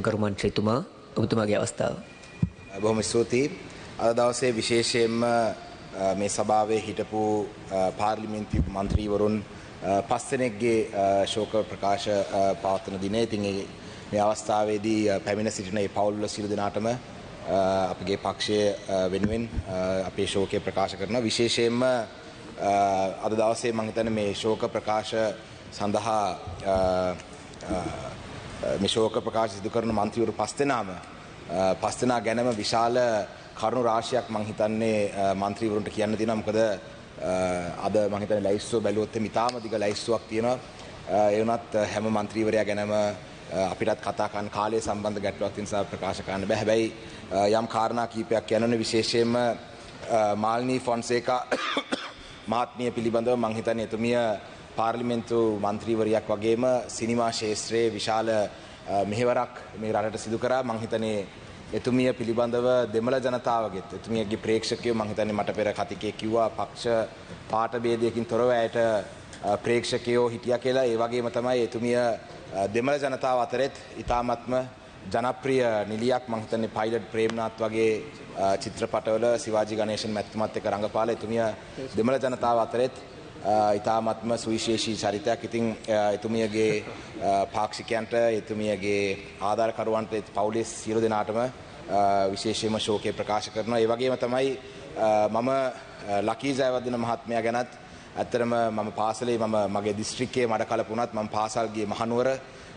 ගරු මන්ත්‍රීතුමා ඔබතුමාගේ අවස්ථාව. බොහොම ස්තුතියි. අද දවසේ විශේෂයෙන්ම අ, මේ සභාවේ හිටපු අ, පාර්ලිමේන්තු මන්ත්‍රීවරුන් අ, පස් දෙනෙක්ගේ අ, ශෝක ප්‍රකාශ අ, පවත්වන දිනේ. ඉතින් ඒ- මේ අවස්ථාවේදී අ, පැමිණ සිටින ඒ පවුල්වල සියලු දෙනාටම අ, අපගේ පක්ෂය අ, වෙනුවෙන් අ, අපේ ශෝකය ප්‍රකාශ කරනවා. විශේෂයෙන්ම අ, අද දවසේ මම හිතන්නේ මේ ශෝක ප්‍රකාශ සඳහා අ, අ, මේ ශෝක ප්‍රකාශ සිදු කරන මන්ත්‍රීවරු පස් දෙනාම අ, පස් දෙනා ගැනම විශාල කරුණු රාශියක් මං හිතන්නේ අ, මන්ත්‍රීවරුන්ට කියන්න තියෙනවා. මොකද අ, අද මං හිතන්නේ ලැයිස්තුව බැලුවොත් එහම ඉතාම දිග ලැයිස්තුවක් තියෙනවා. අ, ඒ වුණත් අ, හැම මන්ත්‍රීවරයා ගැනම අ, අපිටත් කතා කරන්න කාලය සම්බන්ධ ගැටලුවක් තියෙන නිසා ප්‍රකාශ කරන්න බෑ. හැබැයි අ, යම් කාරණා කීපයක් කියනවනේ විශේෂයෙන්ම අ, මාල්නී ෆොන්සේකා මහත්මිය පිළිබඳව මං හිතන්නේ එතුමිය පාර්ලිමේන්තු මන්ත්‍රීවරයක් වගේම සිනිමා ශේෂත්‍රයේ විශාල අ, මෙහෙවරක් මේ රටට සිදු කරා. මං හිතන්නේ එතුමිය පිළිබඳව දෙමළ ජනතාවගෙත් එතුමියගේ ප්‍රේක්ෂකයෝ මං හිතන්නේ මට පෙර කතිකේ කිව්වා පක්ෂ පාට ભેදයකින් තොරව ඇයට අ, ප්‍රේක්ෂකයෝ හිටියා කියලා. ඒ වගේම තමයි එතුමිය අ, දෙමළ ජනතාව අතරෙත් ඊ타මත්ම ජනප්‍රිය නිලියක් මං හිතන්නේ පයිලට් ප්‍රේම්නාත් වගේ අ, චිත්‍රපටවල සිවාජි ගණේෂන් මැතිතුමත් එක්ක රඟපාලා එතුමිය දෙමළ ජනතාව අතරෙත් අ, ඉතාමත්ම සුවිශේෂී චරිතයක්. ඉතින් අ, එතුමියගේ අ, පාක්ෂිකයන්ට එතුමියගේ ආධාරකරුවන්ට ඒත් පවුලේ සියලු දෙනාටම අ, විශේෂයෙන්ම ශෝකය ප්‍රකාශ කරනවා. ඒ වගේම තමයි අ, මම අ, ලකී ජයවර්ධන මහත්මයා ගැනත් ඇත්තරම මම පාසලේ මම මගේ දිස්ත්‍රික්කයේ මඩ කලපුණත් මම පාසල් ගියේ මහනුවර.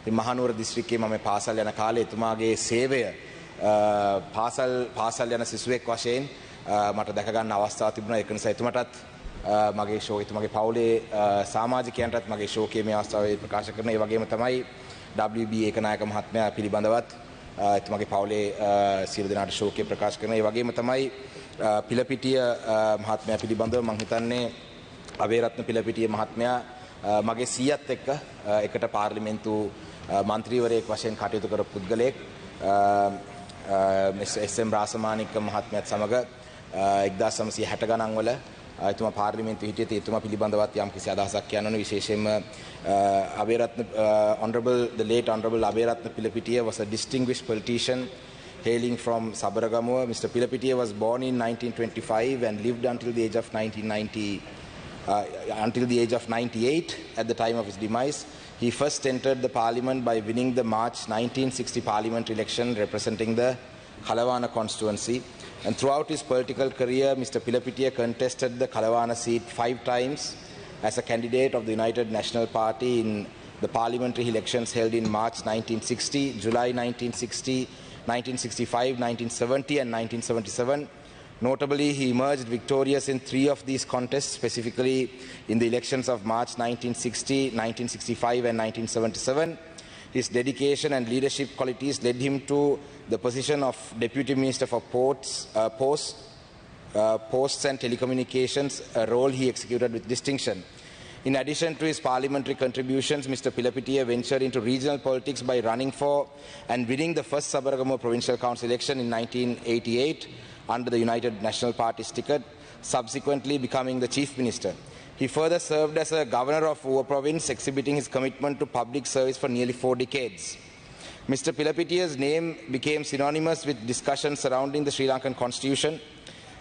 ඉතින් මහනුවර දිස්ත්‍රික්කයේ මම පාසල් යන කාලේ එතුමාගේ සේවය අ, පාසල් පාසල් යන සිසුවෙක් වශයෙන් අ, මට දැක ගන්න අවස්ථාව තිබුණා. ඒක නිසා එතුමටත් අ, මගේ ශෝක එතුමගේ පවුලේ අ, සමාජිකයන්ටත් මගේ ශෝකය මේ අවස්ථාවේ ප්‍රකාශ කරන ඒ වගේම තමයි WB ඒකනායක මහත්මයා පිළිබඳවත් අ, එතුමගේ පවුලේ අ, සියලු දෙනාට ශෝකය ප්‍රකාශ කරන ඒ වගේම තමයි අ, පිලපිටිය අ, මහත්මයා පිළිබඳව මම හිතන්නේ අබේරත්න පිලපිටිය මහත්මයා අ, මගේ සීයත් එක්ක අ, එකට පාර්ලිමේන්තු අ, මන්ත්‍රීවරයෙක් වශයෙන් කටයුතු කර පුද්ගලයෙක් එස්.එම්. රාසමානික මහත්මයත් සමග එක්දා සමසය හැට ගණන් වල එතුම පාර්ලිමේන්තු හිටියත එතුම පිළිබඳවත් යම් කිසි අදහසක් කියන්නන විශේෂයෙන්ම Abeyratne honorable the late honorable Abeyratne Pilapitiya was a distinguished politician hailing from Sabaragamuwa. Mr. Pilapitiya was born in 1925 and lived until the age of 1990 uh, until the age of 98 at the time of his demise. He first entered the parliament by winning the March 1960 parliament election representing the Kalawana constituency. And throughout his political career, Mr. Pilapitiya contested the Kalawana seat five times as a candidate of the United National Party in the parliamentary elections held in March 1960, July 1960, 1965, 1970, and 1977. Notably, he emerged victorious in three of these contests, specifically in the elections of March 1960, 1965, and 1977. His dedication and leadership qualities led him to the position of Deputy Minister for Ports, uh, Posts, uh, Posts and Telecommunications, a role he executed with distinction. In addition to his parliamentary contributions, Mr. Pilapitiya ventured into regional politics by running for and winning the first Sabaragamuwa Provincial Council election in 1988 under the United National Party's ticket, subsequently becoming the Chief Minister. He further served as a governor of Uva province, exhibiting his commitment to public service for nearly four decades. Mr. Pilapitiya's name became synonymous with discussions surrounding the Sri Lankan constitution,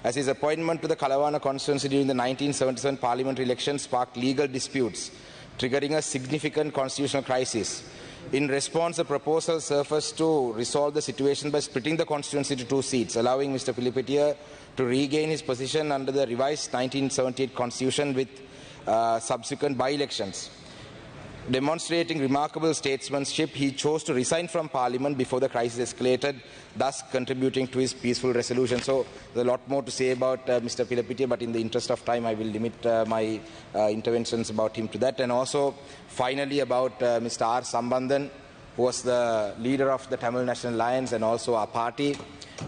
as his appointment to the Kalawana constituency during the 1977 parliamentary election sparked legal disputes, triggering a significant constitutional crisis. In response, a proposal surfaced to resolve the situation by splitting the constituency to two seats, allowing Mr. Pilipitiya to regain his position under the revised 1978 constitution with uh, subsequent by-elections. Demonstrating remarkable statesmanship, he chose to resign from parliament before the crisis escalated, thus contributing to his peaceful resolution. So, there's a lot more to say about uh, Mr. Pilapitiya, but in the interest of time, I will limit uh, my uh, interventions about him to that. And also, finally, about uh, Mr. R. Sambandhan, who was the leader of the Tamil National Alliance and also our party,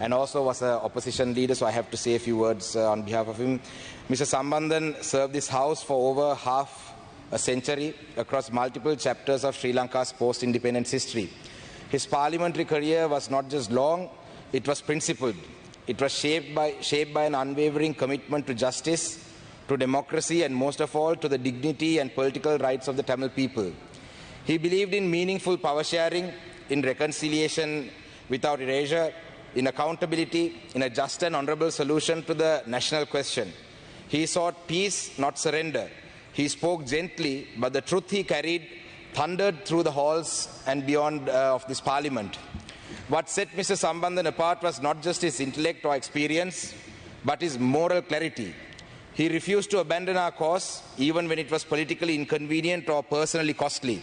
and also was an opposition leader, so I have to say a few words uh, on behalf of him. Mr. Sambandhan served this house for over half a century across multiple chapters of Sri Lanka's post independence history. His parliamentary career was not just long, it was principled. It was shaped by, shaped by an unwavering commitment to justice, to democracy, and most of all, to the dignity and political rights of the Tamil people. He believed in meaningful power sharing, in reconciliation without erasure, in accountability, in a just and honorable solution to the national question. He sought peace, not surrender. He spoke gently, but the truth he carried thundered through the halls and beyond uh, of this parliament. What set Mr. Sambandhan apart was not just his intellect or experience, but his moral clarity. He refused to abandon our cause, even when it was politically inconvenient or personally costly.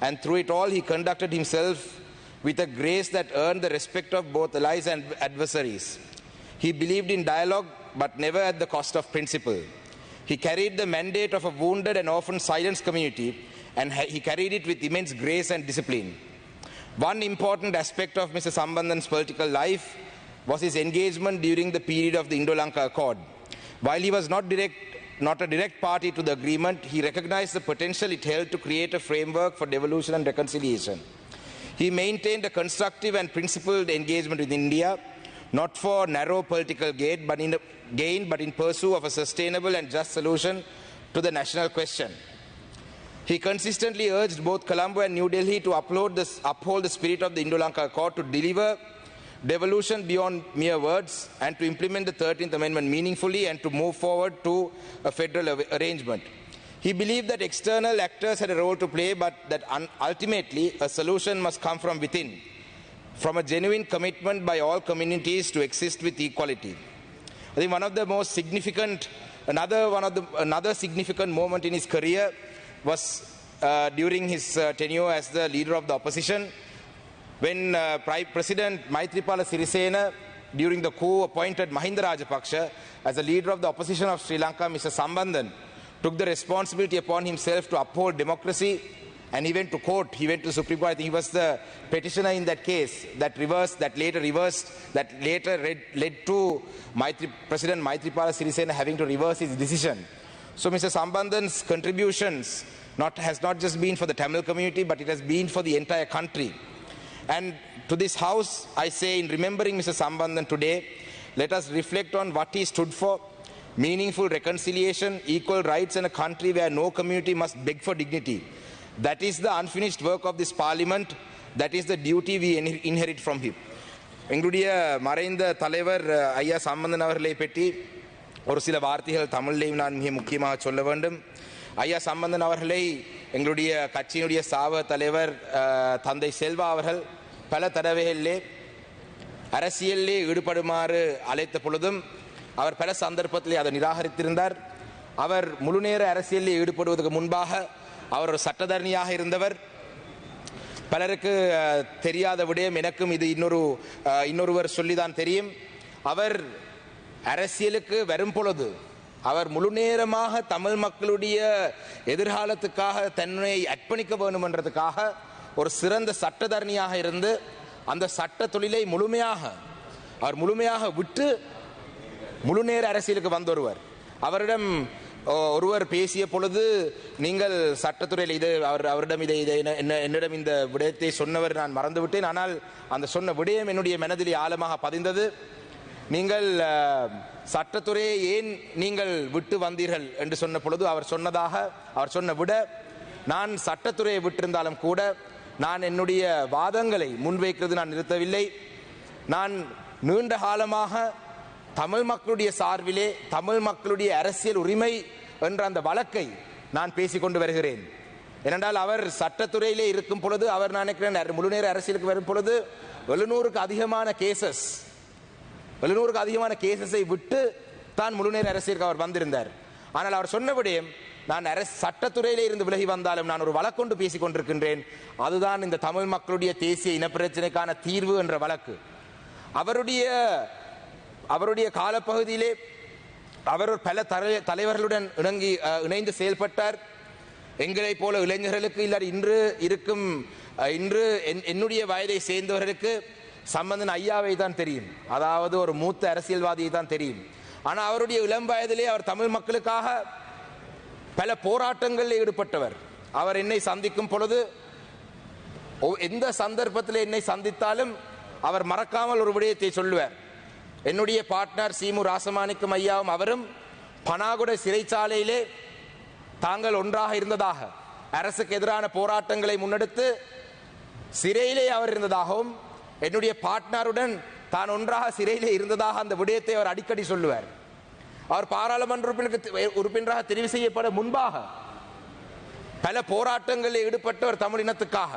And through it all, he conducted himself with a grace that earned the respect of both allies and adversaries. He believed in dialogue, but never at the cost of principle. He carried the mandate of a wounded and often silenced community, and he carried it with immense grace and discipline. One important aspect of Mr. Sambandhan's political life was his engagement during the period of the Indo-Lanka Accord. While he was not, direct, not a direct party to the agreement, he recognized the potential it held to create a framework for devolution and reconciliation. He maintained a constructive and principled engagement with India, not for narrow political gain, but in, gain, but in pursuit of a sustainable and just solution to the national question. He consistently urged both Colombo and New Delhi to the, uphold the spirit of the Indo-Lanka Accord to deliver devolution beyond mere words and to implement the 13th Amendment meaningfully and to move forward to a federal arrangement. He believed that external actors had a role to play, but that ultimately a solution must come from within, from a genuine commitment by all communities to exist with equality. I think one of the most significant, another one of the another significant moment in his career was uh, during his uh, tenure as the leader of the opposition, when uh, President Maitripala Sirisena, during the coup, appointed Mahinda Rajapaksa as the leader of the opposition of Sri Lanka, Mr. Sambandhan, took the responsibility upon himself to uphold democracy and he went to court. He went to Supreme Court. I think he was the petitioner in that case that reversed, that later reversed, that later led, led to Maitri, President Maitripala Sirisena having to reverse his decision. So Mr. Sambandhan's contributions not, has not just been for the Tamil community, but it has been for the entire country. And to this house, I say, in remembering Mr. Sambandhan today, let us reflect on what he stood for meaningful reconciliation, equal rights, and a country where no community must beg for dignity. That is the unfinished work of this parliament. That is the duty we inherit from him. எங்களுடைய மறைந்த தலைவர் ஐயா சம்பந்தன் அவர்களை பற்றி ஒரு சில வார்த்தைகள் தமிழ்லையும் நான் மிக முக்கியமாக சொல்ல வேண்டும் ஐயா சம்பந்தன் அவர்களை எங்களுடைய கட்சியினுடைய சாவ தலைவர் தந்தை செல்வா அவர்கள் பல தடவைகளிலே அரசியலிலே ஈடுபடுமாறு அழைத்த பொழுதும் அவர் பல சந்தர்ப்பத்திலே அதை நிராகரித்திருந்தார் அவர் முழுநேர அரசியலில் ஈடுபடுவதற்கு முன்பாக அவர் ஒரு சட்டத்தரணியாக இருந்தவர். பலருக்கு தெரியாத விடயம் எனக்கும் இது இன்னொரு இன்னொருவர் சொல்லிதான் தெரியும். அவர் அரசியலுக்கு வரும் பொழுது அவர் முழு நேரமாக தமிழ் மக்களுடைய எதிர்காலத்துக்காக தன்னை அர்ப்பணிக்க வேண்டுமென்றதுக்காக ஒரு சிறந்த சட்டத்தரணியாக இருந்து அந்த சட்ட தொழிலை முழுமையாக அவர் முழுமையாக விட்டு முழு நேர அரசியலுக்கு வந்தொருவர். அவரிடம் ஒருவர் பேசிய பொழுது நீங்கள் சட்டத்துறையில் இது அவர் அவரிடம் இதை இதை என்ன என்னிடம் இந்த விடயத்தை சொன்னவர் நான் மறந்துவிட்டேன். ஆனால் அந்த சொன்ன விடயம் என்னுடைய மனதிலே ஆழமாக பதிந்தது. நீங்கள் சட்டத்துறையை ஏன் நீங்கள் விட்டு வந்தீர்கள் என்று சொன்ன பொழுது அவர் சொன்னதாக அவர் சொன்ன விட நான் சட்டத்துறையை விட்டிருந்தாலும் கூட நான் என்னுடைய வாதங்களை முன்வைக்கிறது நான் நிறுத்தவில்லை. நான் நீண்ட காலமாக தமிழ் மக்களுடைய சார்பிலே தமிழ் மக்களுடைய அரசியல் உரிமை என்ற அந்த வழக்கை நான் பேசிக்கொண்டு வருகிறேன். ஏனென்றால் அவர் சட்டத்துறையிலே இருக்கும் பொழுது அவர் நான் நினைக்கிறேன் முழுநேர அரசியலுக்கு வரும் பொழுது எழுநூறுக்கு அதிகமான கேசஸ் எழுநூறுக்கு அதிகமான கேசஸை விட்டு தான் முழுநேர அரசியலுக்கு அவர் வந்திருந்தார். ஆனால் அவர் சொன்ன விடயம் நான் அரசு சட்டத்துறையிலே இருந்து விலகி வந்தாலும் நான் ஒரு வழக்கொண்டு பேசிக் கொண்டிருக்கின்றேன் அதுதான் இந்த தமிழ் மக்களுடைய தேசிய இனப்பிரச்சனைக்கான தீர்வு என்ற வழக்கு. அவருடைய அவருடைய காலப்பகுதியிலே அவர் பல தலைவர்களுடன் இணங்கி இணைந்து செயல்பட்டார். எங்களை போல இளைஞர்களுக்கு இல்லாத இன்று இருக்கும் இன்று என்னுடைய வயதை சேர்ந்தவர்களுக்கு சம்பந்தன் ஐயாவை தான் தெரியும். அதாவது ஒரு மூத்த அரசியல்வாதியை தான் தெரியும். ஆனால் அவருடைய இளம் வயதிலே அவர் தமிழ் மக்களுக்காக பல போராட்டங்களில் ஈடுபட்டவர். அவர் என்னை சந்திக்கும் பொழுது எந்த சந்தர்ப்பத்தில் என்னை சந்தித்தாலும் அவர் மறக்காமல் ஒரு விடயத்தை சொல்லுவார். என்னுடைய பார்ட்னர் சீமு ராசமாணிக்கும் ஐயாவும் அவரும் பனாகுட சிறைச்சாலையிலே தாங்கள் ஒன்றாக இருந்ததாக அரசுக்கு எதிரான போராட்டங்களை முன்னெடுத்து சிறையிலே அவர் இருந்ததாகவும் என்னுடைய பார்ட்னருடன் தான் ஒன்றாக சிறையிலே இருந்ததாக அந்த விடயத்தை அவர் அடிக்கடி சொல்லுவார். அவர் பாராளுமன்ற உறுப்பினருக்கு உறுப்பினராக தெரிவு செய்யப்பட முன்பாக பல போராட்டங்களில் ஈடுபட்டவர் தமிழ் இனத்துக்காக.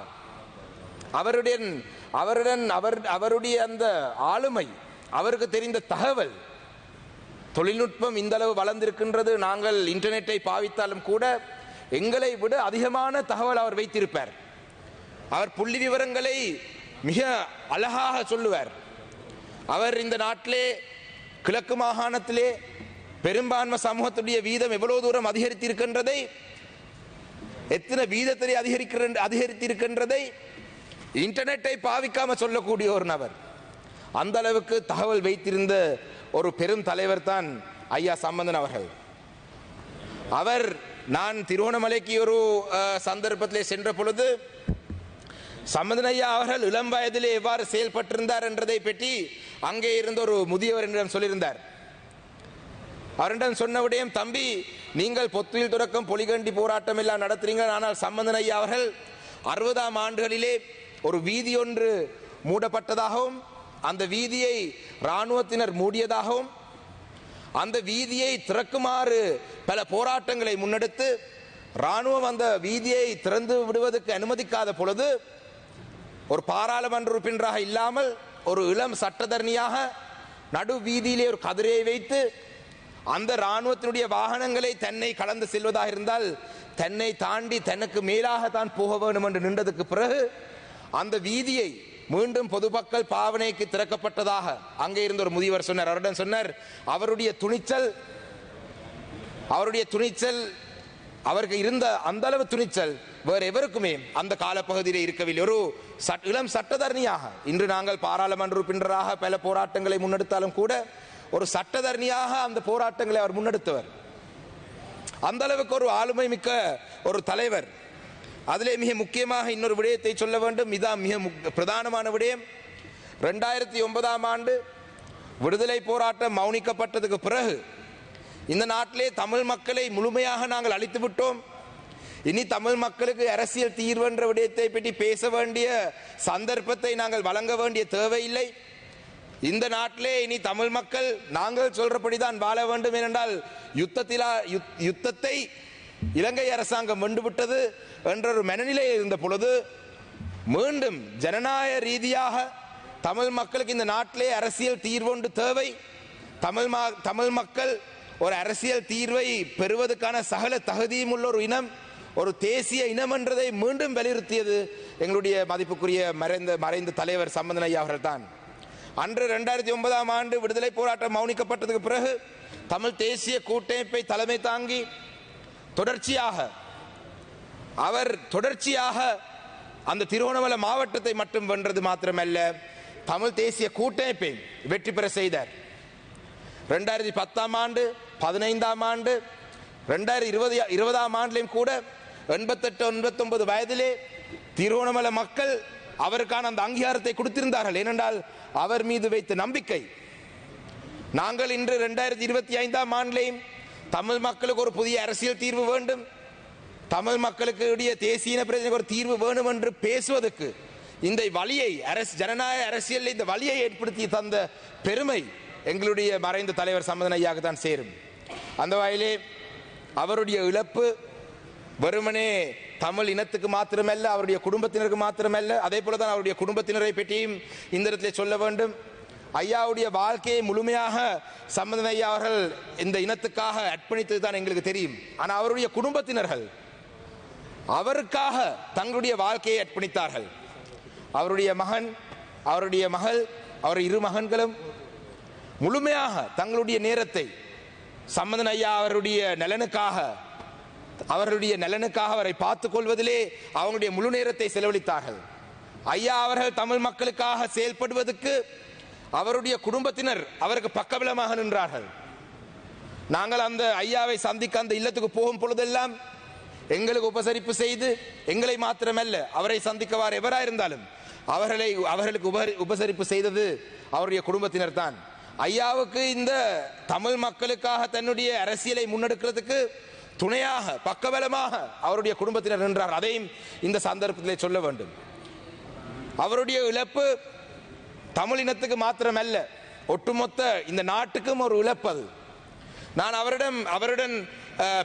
அவருடைய அவருடன் அவர் அவருடைய அந்த ஆளுமை அவருக்கு தெரிந்த தகவல் தொழில்நுட்பம் இந்த அளவு வளர்ந்திருக்கின்றது நாங்கள் இன்டர்நெட்டை பாவித்தாலும் கூட எங்களை விட அதிகமான தகவல் அவர் வைத்திருப்பார். அவர் புள்ளி விவரங்களை மிக அழகாக சொல்லுவார். அவர் இந்த நாட்டிலே கிழக்கு மாகாணத்திலே பெரும்பான்மை சமூகத்துடைய வீதம் எவ்வளவு தூரம் அதிகரித்திருக்கின்றதை எத்தனை வீதத்திலே அதிகரிக்கிற அதிகரித்திருக்கின்றதை இன்டர்நெட்டை பாவிக்காம சொல்லக்கூடிய ஒரு நபர். அந்த அளவுக்கு தகவல் வைத்திருந்த ஒரு பெரும் தலைவர் தான் ஐயா சம்பந்தன் அவர்கள். அவர் நான் திருவண்ணாமலைக்கு ஒரு சந்தர்ப்பத்திலே சென்ற பொழுது சம்பந்தன் ஐயா அவர்கள் இளம் வயதிலே எவ்வாறு செயல்பட்டிருந்தார் என்றதை பற்றி அங்கே இருந்த ஒரு முதியவர் என்னிடம் சொல்லியிருந்தார். அவரிடம் சொன்ன விடயம் தம்பி நீங்கள் பொத்துயில் துறக்கம் பொலிகண்டி போராட்டம் எல்லாம் நடத்துறீங்க ஆனால் சம்பந்தன் ஐயா அவர்கள் அறுபதாம் ஆண்டுகளிலே ஒரு வீதி ஒன்று மூடப்பட்டதாகவும் அந்த வீதியை இராணுவத்தினர் மூடியதாகவும் அந்த வீதியை திறக்குமாறு பல போராட்டங்களை முன்னெடுத்து இராணுவம் அந்த வீதியை திறந்து விடுவதற்கு அனுமதிக்காத பொழுது ஒரு பாராளுமன்ற உறுப்பினராக இல்லாமல் ஒரு இளம் சட்டத்தரணியாக நடு வீதியிலே ஒரு கதிரையை வைத்து அந்த இராணுவத்தினுடைய வாகனங்களை தன்னை கலந்து செல்வதாக இருந்தால் தன்னை தாண்டி தனக்கு மேலாக தான் போக வேண்டும் என்று நின்றதுக்கு பிறகு அந்த வீதியை மீண்டும் பொதுமக்கள் பாவனைக்கு திறக்கப்பட்டதாக அங்கே இருந்த ஒரு முதியவர் சொன்னார். அவரிடம் சொன்னார் அவருடைய துணிச்சல் அவருடைய துணிச்சல் அவருக்கு இருந்த அந்த அளவு துணிச்சல் வேறு எவருக்குமே அந்த காலப்பகுதியில் இருக்கவில்லை. ஒரு சட்- இளம் சட்டத்தரணியாக இன்று நாங்கள் பாராளுமன்ற உறுப்பினராக பல போராட்டங்களை முன்னெடுத்தாலும் கூட ஒரு சட்டத்தரணியாக அந்த போராட்டங்களை அவர் முன்னெடுத்தவர். அந்த அளவுக்கு ஒரு ஆளுமை மிக்க ஒரு தலைவர். அதிலே மிக முக்கியமாக இன்னொரு விடயத்தை சொல்ல வேண்டும். இதான் மிக முக்- பிரதானமான விடயம். ரெண்டாயிரத்தி ஒன்பதாம் ஆண்டு விடுதலை போராட்டம் மௌனிக்கப்பட்டதுக்கு பிறகு இந்த நாட்டிலே தமிழ் மக்களை முழுமையாக நாங்கள் அழித்து விட்டோம். இனி தமிழ் மக்களுக்கு அரசியல் தீர்வு என்ற விடயத்தை பற்றி பேச வேண்டிய சந்தர்ப்பத்தை நாங்கள் வழங்க வேண்டிய தேவையில்லை. இந்த நாட்டிலே இனி தமிழ் மக்கள் நாங்கள் சொல்றபடிதான் வாழ வேண்டும். ஏனென்றால் யுத்தத்திலா யுத்- யுத்தத்தை இலங்கை அரசாங்கம் வென்றுவிட்டது என்ற ஒரு மனநிலை இருந்த பொழுது மீண்டும் ஜனநாயக ரீதியாக தமிழ் மக்களுக்கு இந்த நாட்டிலே அரசியல் தீர்வொன்று தேவை. தமிழ் மா தமிழ் மக்கள் ஒரு அரசியல் தீர்வை பெறுவதற்கான சகல தகுதியும் உள்ள ஒரு இனம் ஒரு தேசிய இனம் என்றதை மீண்டும் வலியுறுத்தியது எங்களுடைய மதிப்புக்குரிய மறைந்த மறைந்த தலைவர் சம்பந்தன் ஐயா அவர்கள் தான் அன்று ரெண்டாயிரத்தி ஒன்பதாம் ஆண்டு விடுதலை போராட்டம் மௌனிக்கப்பட்டதுக்கு பிறகு தமிழ் தேசிய கூட்டமைப்பை தலைமை தாங்கி தொடர்ச்சியாக அவர் தொடர்ச்சியாக அந்த திருவண்ணாமலை மாவட்டத்தை மட்டும் வென்றது மாத்திரமல்ல தமிழ் தேசிய கூட்டமைப்பை வெற்றி பெற செய்தார். ரெண்டாயிரத்தி பத்தாம் ஆண்டு பதினைந்தாம் ஆண்டு ரெண்டாயிரத்தி இருபது இருபதாம் ஆண்டிலையும் கூட எண்பத்தெட்டு எண்பத்தொன்பது வயதிலே திருவண்ணாமலை மக்கள் அவருக்கான அந்த அங்கீகாரத்தை கொடுத்திருந்தார்கள். ஏனென்றால் அவர் மீது வைத்த நம்பிக்கை நாங்கள் இன்று ரெண்டாயிரத்தி இருபத்தி ஐந்தாம் ஆண்டிலையும் தமிழ் மக்களுக்கு ஒரு புதிய அரசியல் தீர்வு வேண்டும். தமிழ் மக்களுக்கு உடைய தேசிய பிரச்சனைக்கு ஒரு தீர்வு வேணும் என்று பேசுவதற்கு இந்த வழியை அரசு ஜனநாயக அரசியலில் இந்த வழியை ஏற்படுத்தி தந்த பெருமை எங்களுடைய மறைந்த தலைவர் சம்பந்தன் ஐயாவுக்கு தான் சேரும். அந்த வகையிலே அவருடைய இழப்பு வெறுமனே தமிழ் இனத்துக்கு மாத்திரமல்ல அவருடைய குடும்பத்தினருக்கு மாத்திரமல்ல அதே போல தான் அவருடைய குடும்பத்தினரை பற்றியும் இந்த இடத்திலே சொல்ல வேண்டும். ஐயாவுடைய வாழ்க்கையை முழுமையாக சம்பந்தன் ஐயா அவர்கள் இந்த இனத்துக்காக அர்ப்பணித்தது தான் எங்களுக்கு தெரியும். ஆனால் அவருடைய குடும்பத்தினர்கள் அவருக்காக தங்களுடைய வாழ்க்கையை அர்ப்பணித்தார்கள். அவருடைய மகன் அவருடைய மகள் அவர் இரு மகன்களும் முழுமையாக தங்களுடைய நேரத்தை சம்பந்தன் ஐயா அவருடைய நலனுக்காக அவர்களுடைய நலனுக்காக அவரை பார்த்துக் கொள்வதிலே அவங்களுடைய முழு நேரத்தை செலவழித்தார்கள். ஐயா அவர்கள் தமிழ் மக்களுக்காக செயல்படுவதற்கு அவருடைய குடும்பத்தினர் அவருக்கு பக்கபலமாக நின்றார்கள். நாங்கள் அந்த ஐயாவை சந்திக்க அந்த இல்லத்துக்கு போகும் பொழுதெல்லாம் எங்களுக்கு உபசரிப்பு செய்து எங்களை மாத்திரமல்ல அவரை சந்திக்கவாறு எவராயிருந்தாலும் அவர்களை அவர்களுக்கு உபரி- உபசரிப்பு செய்தது அவருடைய குடும்பத்தினர் தான். ஐயாவுக்கு இந்த தமிழ் மக்களுக்காக தன்னுடைய அரசியலை முன்னெடுக்கிறதுக்கு துணையாக பக்கபலமாக அவருடைய குடும்பத்தினர் நின்றார். அதையும் இந்த சந்தர்ப்பத்திலே சொல்ல வேண்டும். அவருடைய இழப்பு தமிழினத்துக்கு மாத்திரமல்ல ஒட்டுமொத்த இந்த நாட்டுக்கும் ஒரு இழப்பு அது. நான் அவரிடம் அவருடன்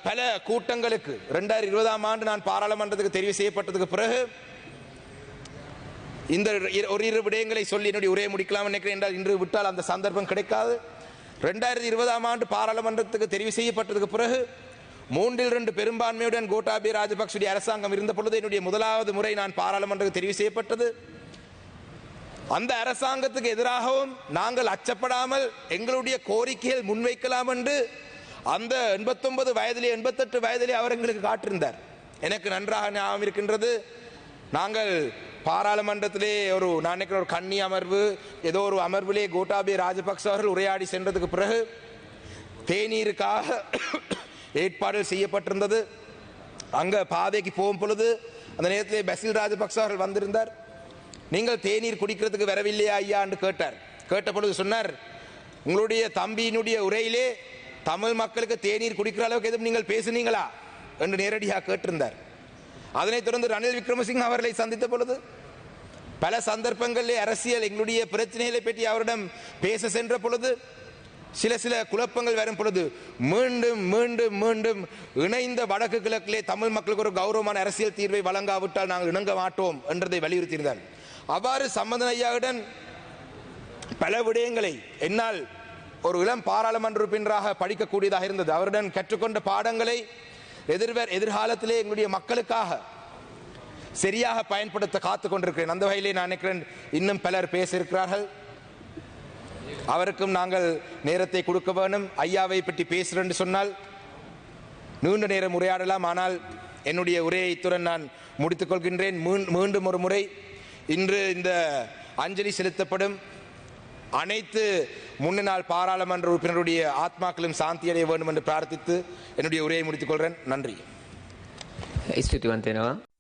பல கூட்டங்களுக்கு ரெண்டாயிரத்தி இருபதாம் ஆண்டு நான் பாராளுமன்றத்துக்கு தெரிவு செய்யப்பட்டதுக்கு பிறகு இந்த இரு- ஒரு இரு விடயங்களை சொல்லி என்னுடைய உரையை முடிக்கலாம் நினைக்கிறேன் என்றால் இன்று விட்டால் அந்த சந்தர்ப்பம் கிடைக்காது. ரெண்டாயிரத்தி இருபதாம் ஆண்டு பாராளுமன்றத்துக்கு தெரிவு செய்யப்பட்டதுக்கு பிறகு மூன்றில் ரெண்டு பெரும்பான்மையுடன் கோட்டாபி ராஜபக்சுடைய அரசாங்கம் இருந்த பொழுது என்னுடைய முதலாவது முறை நான் பாராளுமன்றத்துக்கு தெரிவு செய்யப்பட்டது. அந்த அரசாங்கத்துக்கு எதிராகவும் நாங்கள் அச்சப்படாமல் எங்களுடைய கோரிக்கைகள் முன்வைக்கலாம் என்று அந்த எண்பத்தொன்பது வயதிலே எண்பத்தெட்டு வயதிலே அவர் எங்களுக்கு காட்டிருந்தார் எனக்கு நன்றாக ஞாபகம் இருக்கின்றது. நாங்கள் பாராளுமன்றத்திலே ஒரு நான் நினைக்கிற ஒரு கன்னி அமர்வு ஏதோ ஒரு அமர்விலே கோட்டாபே ராஜபக்ச அவர்கள் உரையாடி சென்றதுக்கு பிறகு தேநீருக்காக ஏற்பாடு செய்யப்பட்டிருந்தது. அங்கே பாதைக்கு போகும் பொழுது அந்த நேரத்திலே பசில் ராஜபக்ச அவர்கள் வந்திருந்தார். நீங்கள் தேநீர் குடிக்கிறதுக்கு வரவில்லையா ஐயா என்று கேட்டார். கேட்ட பொழுது சொன்னார் உங்களுடைய தம்பியினுடைய உரையிலே தமிழ் மக்களுக்கு தேநீர் குடிக்கிற அளவுக்கு எதுவும் நீங்கள் பேசுனீங்களா? என்று நேரடியாக கேட்டிருந்தார். அதனைத் தொடர்ந்து ரணில் விக்ரமசிங் அவர்களை சந்தித்த பொழுது பல சந்தர்ப்பங்களிலே அரசியல் எங்களுடைய பிரச்சனைகளை பற்றி அவரிடம் பேச சென்ற பொழுது சில சில குழப்பங்கள் வரும் பொழுது மீண்டும் மீண்டும் மீண்டும் இணைந்த வடக்கு கிழக்கிலே தமிழ் மக்களுக்கு ஒரு கௌரவமான அரசியல் தீர்வை வழங்காவிட்டால் நாங்கள் இணங்க மாட்டோம் என்றதை வலியுறுத்தியிருந்தார். அவ்வாறு சம்பந்தன் ஐயாவுடன் பல விடயங்களை என்னால் ஒரு இளம் பாராளுமன்ற உறுப்பினராக படிக்கக்கூடியதாக இருந்தது. அவருடன் கற்றுக்கொண்ட பாடங்களை எதிர்வர் எதிர்காலத்திலே எங்களுடைய மக்களுக்காக சரியாக பயன்படுத்த காத்து கொண்டிருக்கிறேன். அந்த வகையிலே நான் நினைக்கிறேன் இன்னும் பலர் பேசியிருக்கிறார்கள். அவருக்கும் நாங்கள் நேரத்தை கொடுக்க வேணும். ஐயாவை பற்றி பேசுகிறேன் சொன்னால் நீண்ட நேரம் உரையாடலாம். ஆனால் என்னுடைய உரையை இத்துடன் நான் முடித்துக் கொள்கின்றேன். மீண்டும் ஒரு முறை இன்று இந்த அஞ்சலி செலுத்தப்படும். அனைத்து முன்ன நாள் பாராளுமன்ற உறுப்பினருடைய ஆத்மாக்களும் சாந்தி அடைய வேண்டும் என்று பிரார்த்தித்து என்னுடைய உரையை முடித்துக் கொள்கிறேன். நன்றி. ஸ்துதி வந்தேனா